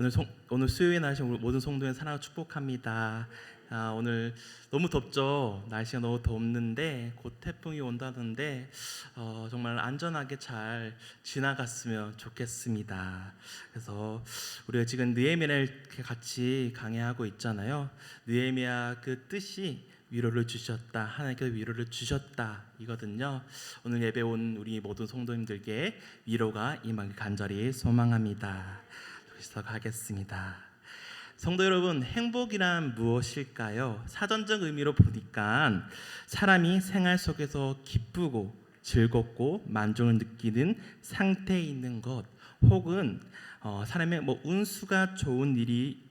오늘 송, 오늘 수요일 날씨 모든 성도의 사랑을 축복합니다. 아, 오늘 너무 덥죠. 날씨가 너무 덥는데 곧 태풍이 온다던데 어, 정말 안전하게 잘 지나갔으면 좋겠습니다. 그래서 우리가 지금 느헤미야를 같이 강의하고 있잖아요. 느헤미야 그 뜻이 위로를 주셨다. 하나님께서 위로를 주셨다. 이거든요. 오늘 예배 온 우리 모든 성도님들께 위로가 임하길 간절히 소망합니다. 시작하겠습니다. 성도 여러분, 행복이란 무엇일까요? 사전적 의미로 보니까 사람이 생활 속에서 기쁘고 즐겁고 만족을 느끼는 상태에 있는 것, 혹은 어, 사람의 뭐 운수가 좋은 일이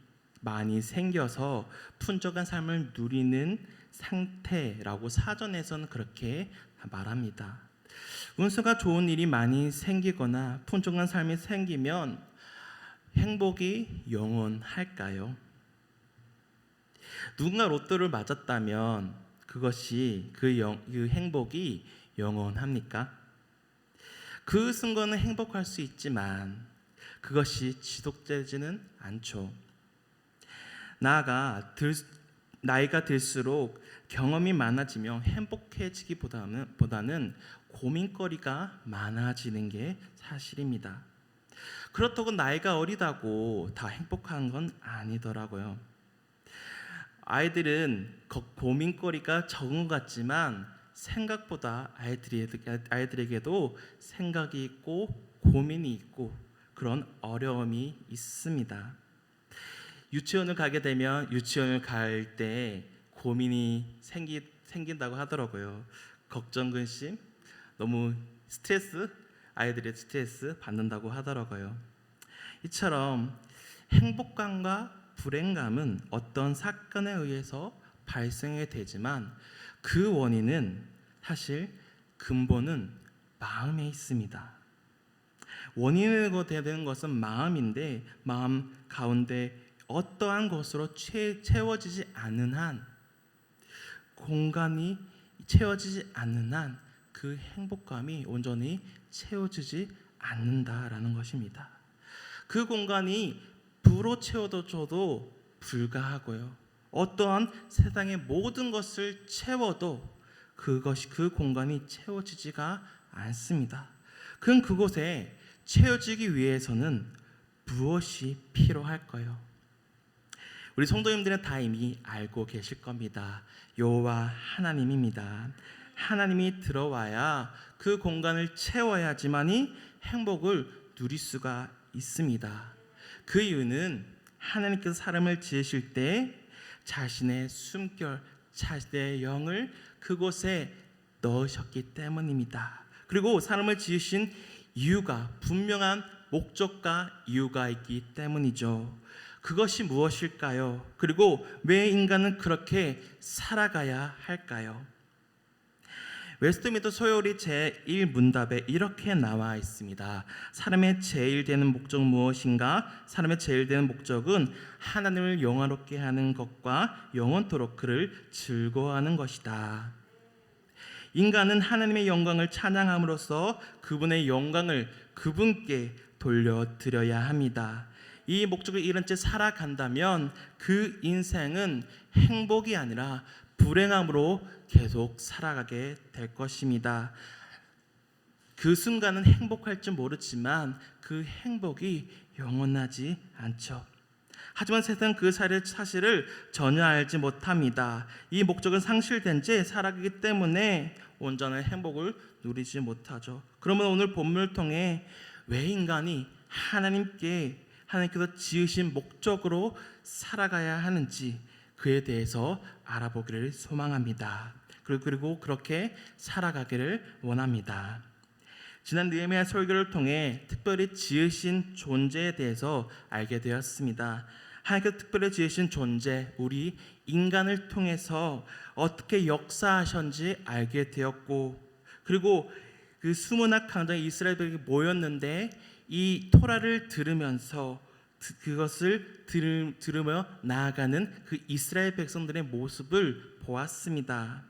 많이 생겨서 풍족한 삶을 누리는 상태라고 사전에서는 그렇게 말합니다. 운수가 좋은 일이 많이 생기거나 풍족한 삶이 생기면 행복이 영원할까요? 누군가 로또를 맞았다면 그것이 그, 영, 그 행복이 영원합니까? 그 순간은 행복할 수 있지만 그것이 지속되지는 않죠. 나아가 들, 나이가 들수록 경험이 많아지며 행복해지기보다는 보다는 고민거리가 많아지는 게 사실입니다. 그렇다고 나이가 어리다고 다 행복한 건 아니더라고요. 아이들은 고민거리가 적은 것 같지만 생각보다 아이들에게도 생각이 있고 고민이 있고 그런 어려움이 있습니다. 유치원을 가게 되면 유치원을 갈 때 고민이 생기, 생긴다고 하더라고요. 걱정, 근심, 너무 스트레스, 아이들의 스트레스 받는다고 하더라고요. 이처럼 행복감과 불행감은 어떤 사건에 의해서 발생이 되지만 그 원인은 사실 근본은 마음에 있습니다. 원인이 되는 것은 마음인데 마음 가운데 어떠한 것으로 채워지지 않는 한 공간이 채워지지 않는 한 그 행복감이 온전히 채워지지 않는다라는 것입니다. 그 공간이 불로 채워줘도 불가하고요. 어떠한 세상의 모든 것을 채워도 그것이 그 공간이 채워지지가 않습니다. 그럼 그곳에 채워지기 위해서는 무엇이 필요할까요? 우리 성도님들은 다 이미 알고 계실 겁니다. 여호와 하나님입니다. 하나님이 들어와야 그 공간을 채워야지만이 행복을 누릴 수가 있습니다. 그 이유는 하나님께서 사람을 지으실 때 자신의 숨결, 자신의 영을 그곳에 넣으셨기 때문입니다. 그리고 사람을 지으신 이유가 분명한 목적과 이유가 있기 때문이죠. 그것이 무엇일까요? 그리고 왜 인간은 그렇게 살아가야 할까요? 웨스트미터 소요리 제1문답에 이렇게 나와 있습니다. 사람의 제일 되는 목적 무엇인가? 사람의 제일 되는 목적은 하나님을 영화롭게 하는 것과 영원토록 그를 즐거워하는 것이다. 인간은 하나님의 영광을 찬양함으로써 그분의 영광을 그분께 돌려드려야 합니다. 이 목적을 잃은 채 살아간다면 그 인생은 행복이 아니라 불행함으로 계속 살아가게 될 것입니다. 그 순간은 행복할지 모르지만 그 행복이 영원하지 않죠. 하지만 세상 그 사실을 전혀 알지 못합니다. 이 목적은 상실된 채 살아가기 때문에 온전한 행복을 누리지 못하죠. 그러면 오늘 본문을 통해 왜 인간이 하나님께 하나님께서 지으신 목적으로 살아가야 하는지 그에 대해서 알아보기를 소망합니다. 그리고 그렇게 살아가기를 원합니다. 지난 느헤미야 설교를 통해 특별히 지으신 존재에 대해서 알게 되었습니다. 하나님께서 특별히 지으신 존재, 우리 인간을 통해서 어떻게 역사하셨는지 알게 되었고, 그리고 그 수문학 강장 이스라엘들이 모였는데 이 토라를 들으면서 그것을 들, 들으며 나아가는 그 이스라엘 백성들의 모습을 보았습니다.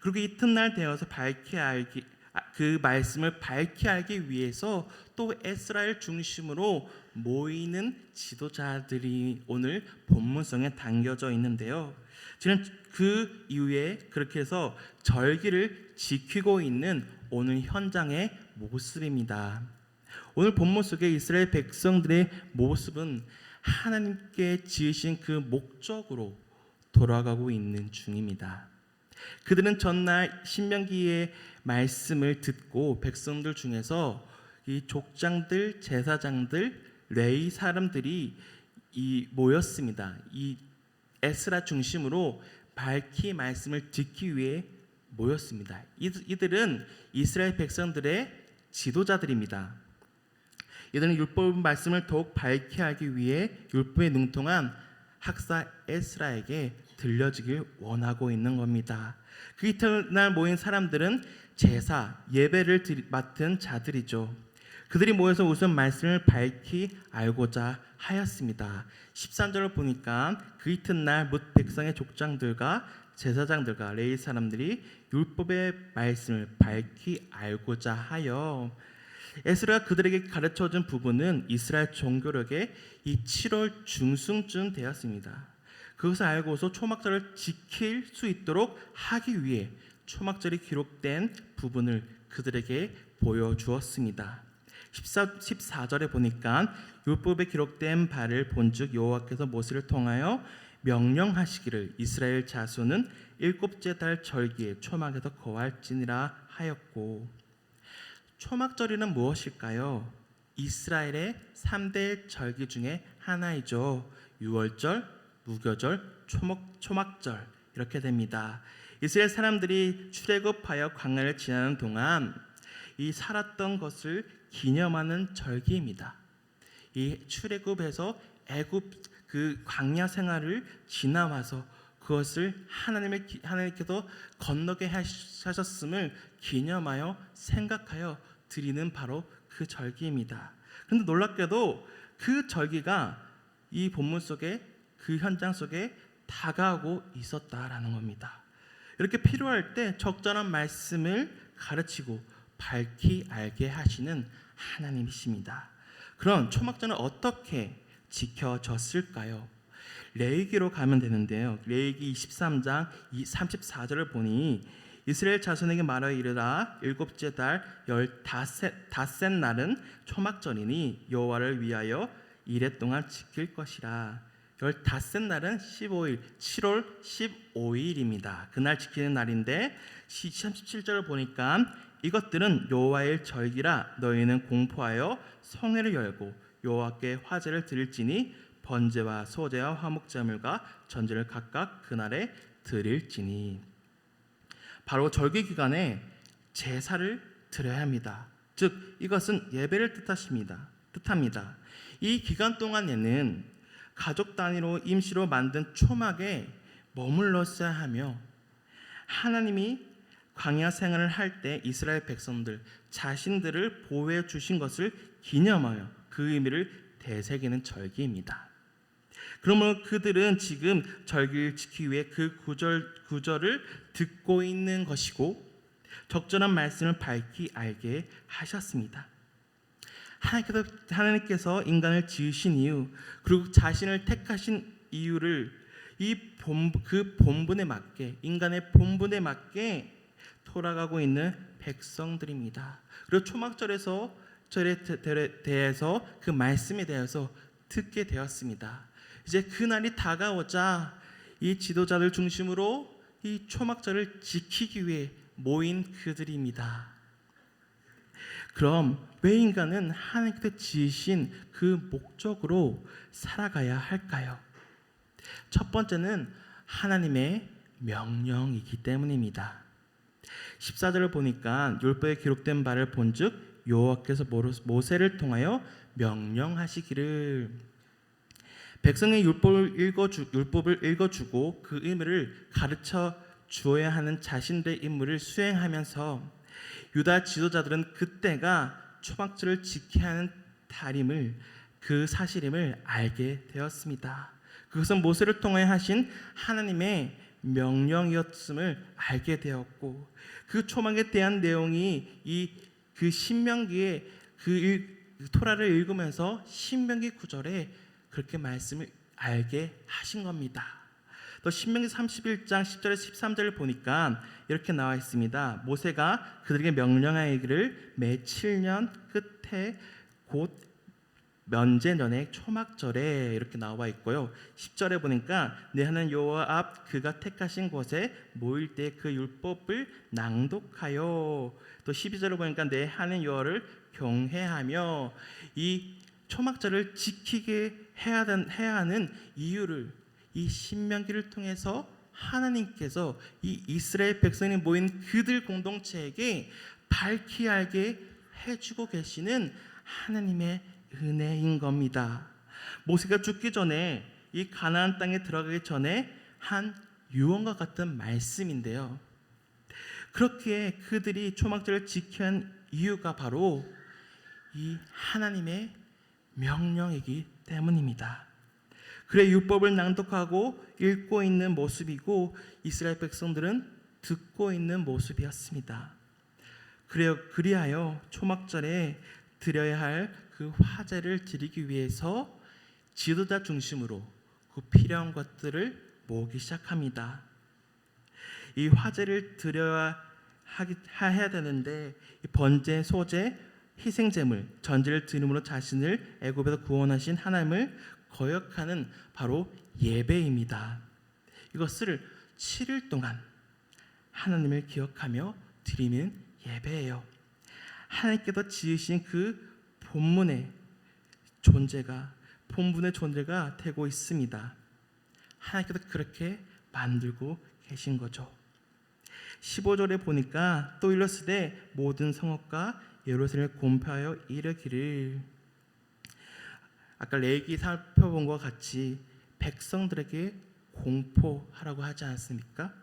그리고 이튿날 되어서 밝게 알기, 아, 그 말씀을 밝히 알기 위해서 또 에스라엘 중심으로 모이는 지도자들이 오늘 본문성에 담겨져 있는데요. 저는 그 이후에 그렇게 해서 절기를 지키고 있는 오늘 현장의 모습입니다. 오늘 본문 속에 이스라엘 백성들의 모습은 하나님께 지으신 그 목적으로 돌아가고 있는 중입니다. 그들은 전날 신명기의 말씀을 듣고 백성들 중에서 이 족장들, 제사장들, 레이 사람들이 이 모였습니다. 이 에스라 중심으로 밝히 말씀을 듣기 위해 모였습니다. 이들- 이들은 이스라엘 백성들의 지도자들입니다. 이들은 율법 말씀을 더욱 밝히 하기 위해 율법에 능통한 학사 에스라에게 들려지길 원하고 있는 겁니다. 그 이튿날 모인 사람들은 제사, 예배를 맡은 자들이죠. 그들이 모여서 우선 말씀을 밝히 알고자 하였습니다. 13절을 보니까 그 이튿날 뭇 백성의 족장들과 제사장들과 레이 사람들이 율법의 말씀을 밝히 알고자 하여 에스라가 그들에게 가르쳐 준 부분은 이스라엘 종교력의 이 7월 중순쯤 되었습니다. 그것을 알고서 초막절을 지킬 수 있도록 하기 위해 초막절이 기록된 부분을 그들에게 보여주었습니다. 14, 14절에 보니까 율법에 기록된 바를 본즉 여호와께서 모세를 통하여 명령하시기를 이스라엘 자손은 일곱째 달 절기에 초막에서 거할지니라 하였고 초막절이는 무엇일까요? 이스라엘의 3대 절기 중에 하나이죠. 유월절, 무교절, 초목, 초막절 이렇게 됩니다. 이스라엘 사람들이 출애굽하여 광야를 지나는 동안 이 살았던 것을 기념하는 절기입니다. 이 출애굽에서 애굽 그 광야 생활을 지나와서 그것을 하나님의 기- 하나님께서 건너게 하셨음을 기념하여 생각하여 드리는 바로 그 절기입니다. 그런데 놀랍게도 그 절기가 이 본문 속에 그 현장 속에 다가오고 있었다라는 겁니다. 이렇게 필요할 때 적절한 말씀을 가르치고 밝히 알게 하시는 하나님이십니다. 그럼 초막절은 어떻게 지켜졌을까요? 레위기로 가면 되는데요. 레위기 23장 34절을 보니 이스라엘 자손에게 말하여 이르라 일곱째 달 열다섯 닷셋 날은 초막절이니 여호와를 위하여 이래 동안 지킬 것이라. 열다섯 날은 15일 7월 15일입니다. 그날 지키는 날인데 37절을 보니까 이것들은 여호와의 절기라 너희는 공포하여 성회를 열고 여호와께 화제를 드릴지니 번제와 소제와 화목제물과 전제를 각각 그날에 드릴지니 바로 절기 기간에 제사를 드려야 합니다. 즉 이것은 예배를 뜻하십니다. 뜻합니다. 이 기간 동안에는 가족 단위로 임시로 만든 초막에 머물렀어야 하며 하나님이 광야 생활을 할 때 이스라엘 백성들 자신들을 보호해 주신 것을 기념하여 그 의미를 되새기는 절기입니다. 그러므로 그들은 지금 절기를 지키기 위해 그 구절 구절을 듣고 있는 것이고 적절한 말씀을 밝히 알게 하셨습니다. 하나님께서, 하나님께서 인간을 지으신 이유 그리고 자신을 택하신 이유를 이 본, 그 본분에 맞게 인간의 본분에 맞게 돌아가고 있는 백성들입니다. 그리고 초막절에서 절에 대해서 그 말씀에 대해서 듣게 되었습니다. 이제 그 날이 다가오자 이 지도자들 중심으로 이 초막절을 지키기 위해 모인 그들입니다. 그럼 왜 인간은 하나님께서 지으신 그 목적으로 살아가야 할까요? 첫 번째는 하나님의 명령이기 때문입니다. 14절을 보니까 율법에 기록된 바를 본즉 여호와께서 모세를 통하여 명령하시기를 백성의 율법을 읽어주 율법을 읽어주고 그 의미를 가르쳐 주어야 하는 자신들의 임무를 수행하면서 유다 지도자들은 그때가 초막절을 지켜야 하는 달임을 그 사실임을 알게 되었습니다. 그것은 모세를 통하여 하신 하나님의 명령이었음을 알게 되었고 그 초막에 대한 내용이 이 그 신명기에 그 일- 토라를 읽으면서 신명기 구절에 그렇게 말씀을 알게 하신 겁니다. 또 신명기 31장 10절에 13절을 보니까 이렇게 나와 있습니다. 모세가 그들에게 명령하기를 매 7년 끝에 곧 면제년의 초막절에 이렇게 나와 있고요. 10절에 보니까 내 하는 여호와 앞 그가 택하신 곳에 모일 때 그 율법을 낭독하여 또 12절을 보니까 내 하는 여호와를 경외하며 이 초막절을 지키게 해야, 된- 해야 하는 이유를 이 신명기를 통해서 하나님께서 이 이스라엘 백성이 모인 그들 공동체에게 밝히 알게 해주고 계시는 하나님의 은혜인 겁니다. 모세가 죽기 전에 이 가나안 땅에 들어가기 전에 한 유언과 같은 말씀인데요. 그렇게 그들이 초막절을 한 이유가 바로 이 하나님의 명령이기 때문입니다. 그래 율법을 낭독하고 읽고 있는 모습이고 이스라엘 백성들은 듣고 있는 모습이었습니다. 그래요 그리하여 초막절에 드려야 할 그 화제를 드리기 위해서 지도자 중심으로 그 필요한 것들을 모으기 시작합니다. 이 화제를 드려야 하기, 해야 되는데 이 번제, 소제, 희생 제물, 전제를 드림으로 자신을 애굽에서 구원하신 하나님을 거역하는 바로 예배입니다. 이것을 7일 동안 하나님을 기억하며 드리는 예배예요. 하나님께서 지으신 그 본문의 존재가 본문의 존재가 되고 있습니다. 하나님께서 그렇게 만들고 계신 거죠. 15절에 보니까 또 일렀으되 모든 성읍과 예루살렘을 공표하여 이르기를 아까 레기 살펴본 것 같이 백성들에게 공포하라고 하지 않습니까?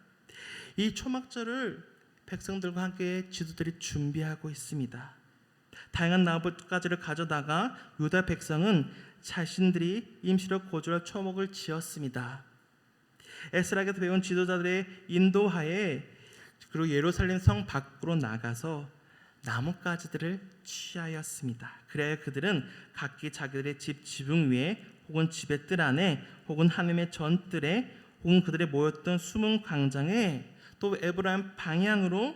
이 초막절을 백성들과 함께 지도들이 준비하고 있습니다. 다양한 나무가지를 가져다가 유다 백성은 자신들이 임시로 거주할 초목을 지었습니다. 에스라에게서 배운 지도자들의 인도하에 그리고 예루살렘 성 밖으로 나가서 나뭇가지들을 취하였습니다. 그래야 그들은 각기 자기들의 집 지붕 위에 혹은 집의 뜰 안에 혹은 하나님의 전뜰에 혹은 그들의 모였던 숨은 광장에 또 에브라임 방향으로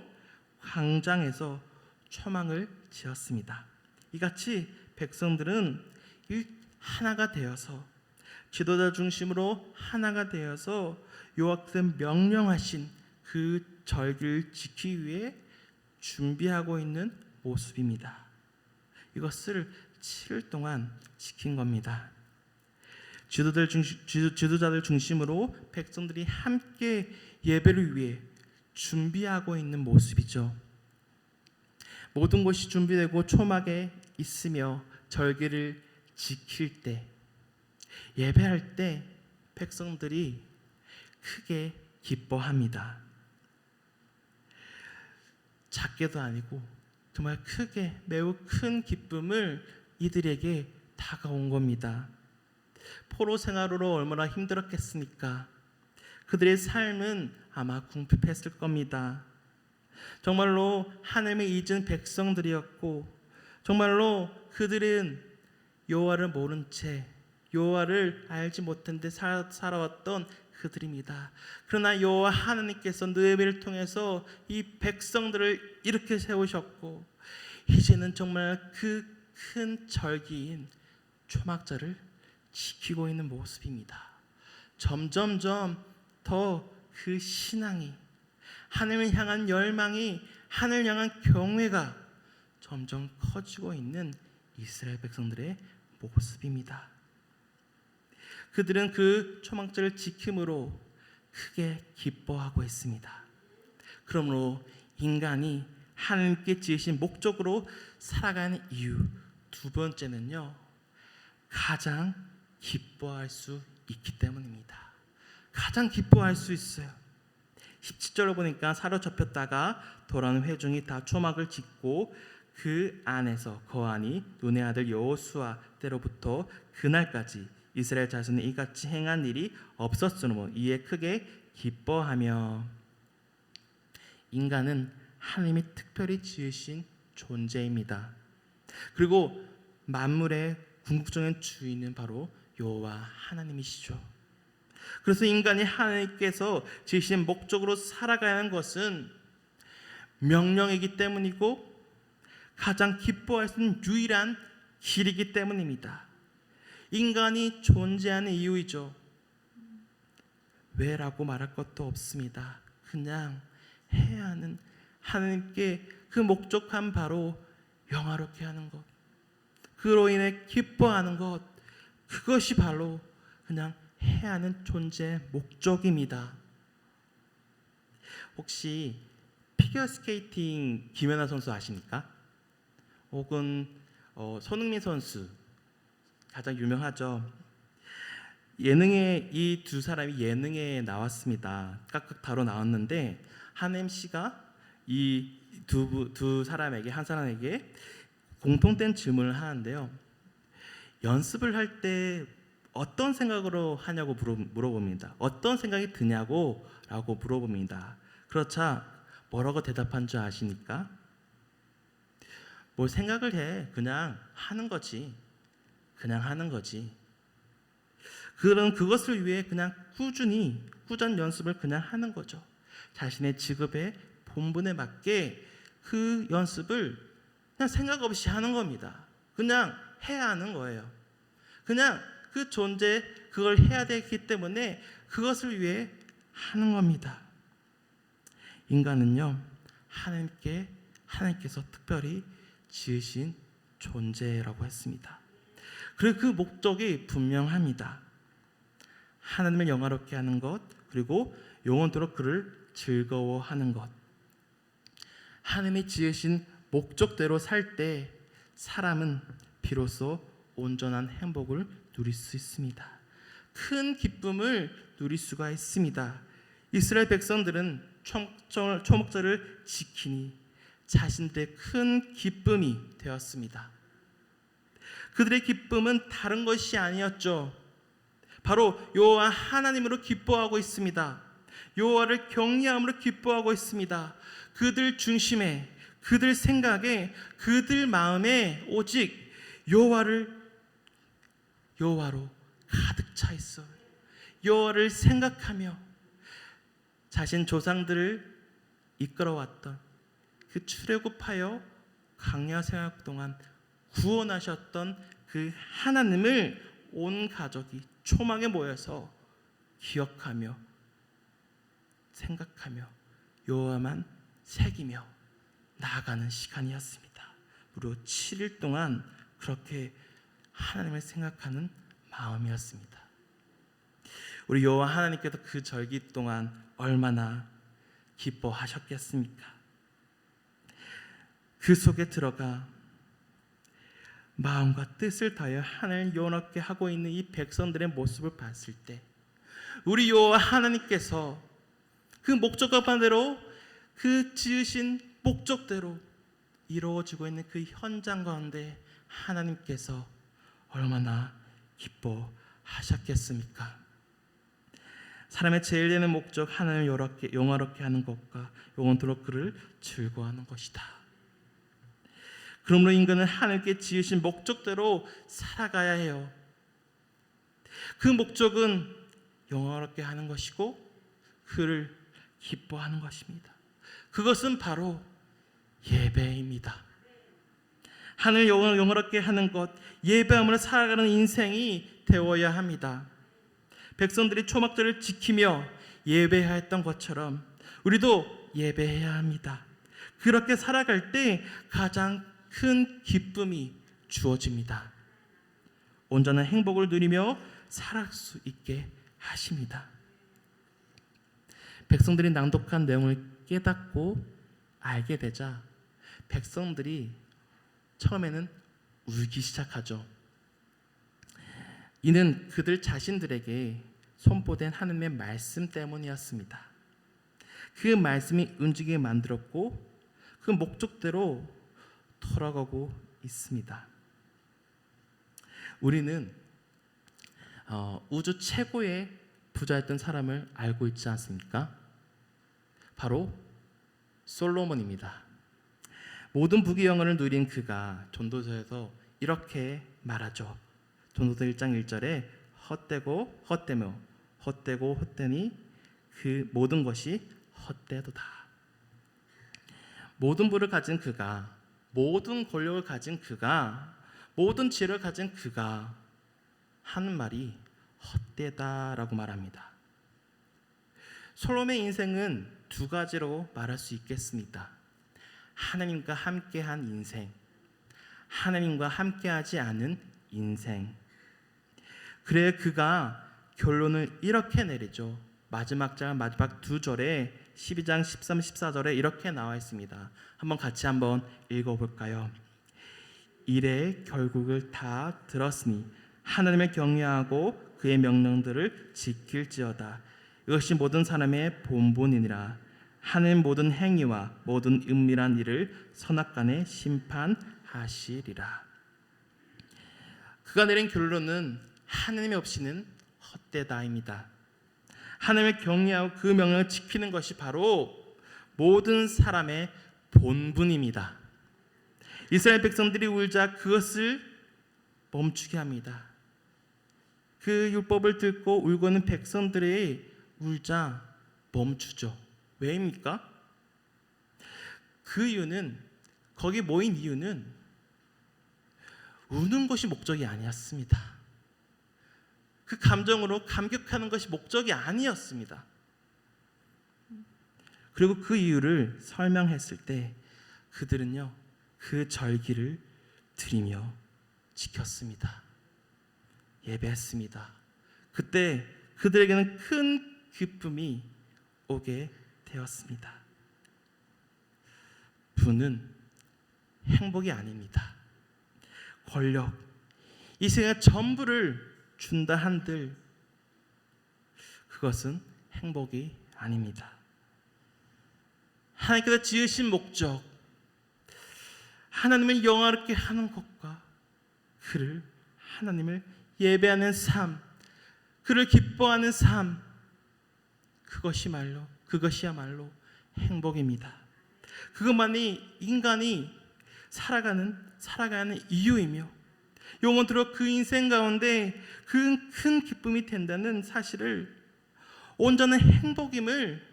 광장에서 초망을 지었습니다. 이같이 백성들은 일- 하나가 되어서 지도자 중심으로 하나가 되어서 여호와께서 명령하신 그 절기를 지키기 위해 준비하고 있는 모습입니다. 이것을 7일 동안 지킨 겁니다. 지도들 중심, 지도, 지도자들 중심으로 백성들이 함께 예배를 위해 준비하고 있는 모습이죠. 모든 것이 준비되고 초막에 있으며 절기를 지킬 때 예배할 때 백성들이 크게 기뻐합니다. 작게도 아니고 정말 크게 매우 큰 기쁨을 이들에게 다가온 겁니다. 포로 생활으로 얼마나 힘들었겠습니까? 그들의 삶은 아마 궁핍했을 겁니다. 정말로 하나님의 잊은 백성들이었고 정말로 그들은 여호와를 모른 채 여호와를 알지 못한 데 살- 살아왔던 그들입니다. 그러나 여호와 하나님께서 느헤미를 통해서 이 백성들을 이렇게 세우셨고 이제는 정말 그 큰 절기인 초막절을 지키고 있는 모습입니다. 점점점 더 그 신앙이 하늘을 향한 열망이 하늘 향한 경외가 점점 커지고 있는 이스라엘 백성들의 모습입니다. 그들은 그 초막절을 지킴으로 크게 기뻐하고 있습니다. 그러므로 인간이 하나님께 지으신 목적으로 살아가는 이유 두 번째는요. 가장 기뻐할 수 있기 때문입니다. 가장 기뻐할 수 있어요. 17절로 보니까 사로잡혔다가 돌아오는 회중이 다 초막을 짓고 그 안에서 거하니 눈의 아들 여호수아 때로부터 그날까지 이스라엘 자손이 이같이 행한 일이 없었으므로 이에 크게 기뻐하며 인간은 하나님이 특별히 지으신 존재입니다. 그리고 만물의 궁극적인 주인은 바로 여호와 하나님이시죠. 그래서 인간이 하나님께서 지으신 목적으로 살아가야 하는 것은 명령이기 때문이고 가장 기뻐할 수 있는 유일한 길이기 때문입니다. 인간이 존재하는 이유이죠. 왜라고 말할 것도 없습니다. 그냥 해야 하는 하나님께 그 목적한 바로 영화롭게 하는 것. 그로 인해 기뻐하는 것. 그것이 바로 그냥 해야 하는 존재의 목적입니다. 혹시 피겨 스케이팅 김연아 선수 아십니까? 혹은 어, 손흥민 선수 가장 유명하죠. 예능에 이 두 사람이 예능에 나왔습니다. 각각 다로 나왔는데 한 MC가 이두두 사람에게 한 사람에게 공통된 질문을 하는데요. 연습을 할 때 어떤 생각으로 하냐고 물어, 물어봅니다. 어떤 생각이 드냐고라고 물어봅니다. 그렇자 뭐라고 대답한 줄 아십니까? 뭘 생각을 해 그냥 하는 거지. 그냥 하는 거지. 그런 그것을 위해 그냥 꾸준히 꾸준 연습을 그냥 하는 거죠. 자신의 직업의 본분에 맞게 그 연습을 그냥 생각 없이 하는 겁니다. 그냥 해야 하는 거예요. 그냥 그 존재 그걸 해야 되기 때문에 그것을 위해 하는 겁니다. 인간은요 하나님께 하나님께서 특별히 지으신 존재라고 했습니다. 그리고 그 목적이 분명합니다. 하나님을 영화롭게 하는 것 그리고 영원토록 그를 즐거워하는 것. 하나님이 지으신 목적대로 살 때 사람은 비로소 온전한 행복을 누릴 수 있습니다. 큰 기쁨을 누릴 수가 있습니다. 이스라엘 백성들은 초목절- 초목절을 지키니 자신들의 큰 기쁨이 되었습니다. 그들의 기쁨은 다른 것이 아니었죠. 바로 여호와 하나님으로 기뻐하고 있습니다. 여호와를 경외함으로 기뻐하고 있습니다. 그들 중심에 그들 생각에 그들 마음에 오직 여호와를 여호와로 가득 차 있어요. 여호와를 생각하며 자신 조상들을 이끌어왔던 그 출애굽하여 강야 생활 동안 구원하셨던 그 하나님을 온 가족이 초막에 모여서 기억하며 생각하며 여호와만 새기며 나아가는 시간이었습니다. 무려 7일 동안 그렇게 하나님을 생각하는 마음이었습니다. 우리 여호와 하나님께서 그 절기 동안 얼마나 기뻐하셨겠습니까? 그 속에 들어가 마음과 뜻을 다하여 하나님을 영원하게 하고 있는 이 백성들의 모습을 봤을 때 우리 여호와 하나님께서 그 목적과 반대로 그 지으신 목적대로 이루어지고 있는 그 현장 가운데 하나님께서 얼마나 기뻐하셨겠습니까? 사람의 제일 되는 목적 하나님을 영화롭게 하는 것과 영원토록 그를 즐거워하는 것이다. 그러므로 인간은 하나님께 지으신 목적대로 살아가야 해요. 그 목적은 영화롭게 하는 것이고 그를 기뻐하는 것입니다. 그것은 바로 예배입니다. 하늘 영원 영원롭게 하는 것, 예배함으로 살아가는 인생이 되어야 합니다. 백성들이 초막절을 지키며 예배했던 것처럼 우리도 예배해야 합니다. 그렇게 살아갈 때 가장 큰 기쁨이 주어집니다. 온전한 행복을 누리며 살아갈 수 있게 하십니다. 백성들이 낭독한 내용을 깨닫고 알게 되자 백성들이 처음에는 울기 시작하죠. 이는 그들 자신들에게 선포된 하나님의 말씀 때문이었습니다. 그 말씀이 움직이게 만들었고 그 목적대로 돌아가고 있습니다. 우리는 어, 우주 최고의 부자였던 사람을 알고 있지 않습니까? 바로 솔로몬입니다. 모든 부귀영화를 누린 그가 전도서에서 이렇게 말하죠. 전도서 1장 1절에 헛되고 헛되며 헛되고 헛되니 그 모든 것이 헛되도다. 모든 부를 가진 그가 모든 권력을 가진 그가 모든 지혜를 가진 그가 하는 말이 헛되다라고 말합니다. 솔로몬의 인생은 두 가지로 말할 수 있겠습니다. 하나님과 함께한 인생, 하나님과 함께하지 않은 인생. 그래 그가 결론을 이렇게 내리죠. 마지막 장 마지막 두 절에 12장 13, 14절에 이렇게 나와 있습니다. 한번 같이 한번 읽어 볼까요? 일의 결국을 다 들었으니 하나님을 경외하고 그의 명령들을 지킬지어다. 이것이 모든 사람의 본분이니라. 하나님 모든 행위와 모든 은밀한 일을 선악간에 심판하시리라. 그가 내린 결론은 하나님 없이는 헛되다입니다. 하나님을 경외하고 그 명령을 지키는 것이 바로 모든 사람의 본분입니다. 이스라엘 백성들이 울자 그것을 멈추게 합니다. 그 율법을 듣고 울고는 백성들이 울자 멈추죠. 왜입니까? 그 이유는 거기 모인 이유는 우는 것이 목적이 아니었습니다. 그 감정으로 감격하는 것이 목적이 아니었습니다. 그리고 그 이유를 설명했을 때 그들은요 그 절기를 드리며 지켰습니다. 예배했습니다. 그때 그들에게는 큰 기쁨이 오게 되었습니다. 부는 행복이 아닙니다. 권력, 이 세상 전부를 준다 한들 그것은 행복이 아닙니다. 하나님께서 지으신 목적, 하나님을 영화롭게 하는 것과 그를 하나님을 예배하는 삶, 그를 기뻐하는 삶, 그것이 말로 그것이야말로 행복입니다. 그것만이 인간이 살아가는 살아가는 이유이며 영원토록 그 인생 가운데 그 큰 기쁨이 된다는 사실을 온전한 행복임을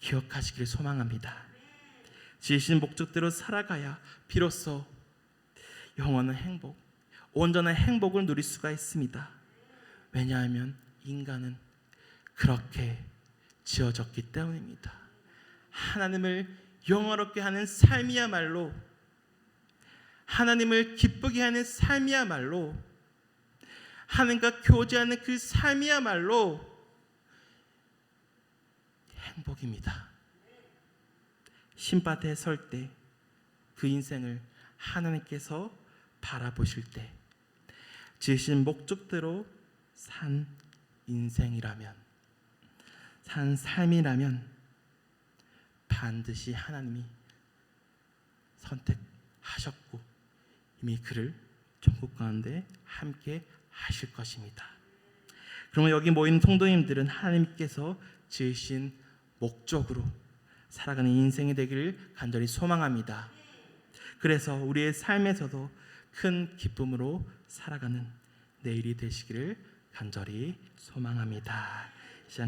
기억하시기를 소망합니다. 지으신 목적대로 살아가야 비로소 영원한 행복, 온전한 행복을 누릴 수가 있습니다. 왜냐하면 인간은 그렇게 지어졌기 때문입니다. 하나님을 영화롭게 하는 삶이야말로 하나님을 기쁘게 하는 삶이야말로 하나님과 교제하는 그 삶이야말로 행복입니다. 신바다에 설 때 그 인생을 하나님께서 바라보실 때 지으신 목적대로 산 인생이라면 산 삶이라면 반드시 하나님이 선택하셨고 이 미 그를 천국 가운데 함께 하실 것입니다. 그러면 여기 모인 성도님들은 하나님께서 지으신 목적으로 살아가는 인생이 되기를 간절히 소망합니다. 그래서 우리의 삶에서도 큰 기쁨으로 살아가는 내일이 되시기를 간절히 소망합니다.